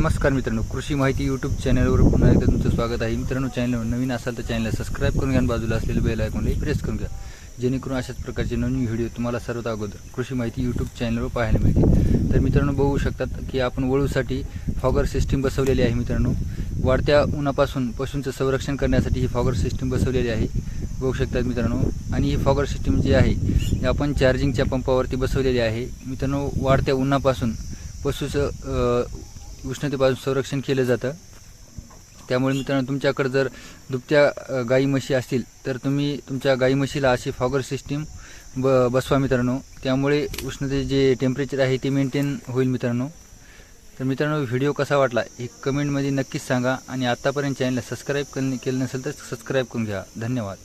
नमस्कार मित्रांनो कृषी माहिती यूट्यूब चॅनलवर पुन्हा एकदा तुमचं स्वागत आहे. मित्रांनो चॅनलवर नवीन असाल तर चॅनलला सबस्क्राईब करून घ्या बाजूला असलेलं बेल आयकॉनलाही प्रेस करून घ्या. जेणेकरून अशाच प्रकारचे नवीन व्हिडिओ तुम्हाला सर्वात अगोदर कृषी माहिती यूट्यूब चॅनलवर पाहायला मिळते तर मित्रांनो बघू शकतात की आपण वळूसाठी फॉगर सिस्टीम बसवलेली आहे मित्रांनो. वाढत्या उन्हापासून पशूंचं संरक्षण करण्यासाठी ही फॉगर सिस्टीम बसवलेली आहे. बघू शकतात मित्रांनो. आणि ही फॉगर सिस्टीम जी आहे ही आपण चार्जिंगच्या पंपावरती बसवलेली आहे. मित्रांनो वाढत्या उन्हापासून पशूचं उष्णतेपासून संरक्षण केलं जातं. त्यामुळे मित्रांनो तुमच्याकडे जर दुभत्या गाई म्हशी असतील तर तुम्ही तुमच्या गाई म्हशीला अशी फॉगर सिस्टीम ब बसवा मित्रांनो. त्यामुळे उष्णते जे टेम्परेचर आहे ते मेंटेन होईल मित्रांनो. तर मित्रांनो व्हिडिओ कसा वाटला हे कमेंटमध्ये नक्कीच सांगा आणि आत्तापर्यंत चॅनलला सबस्क्राईब केलं नसेल तर सबस्क्राईब करून घ्या. धन्यवाद.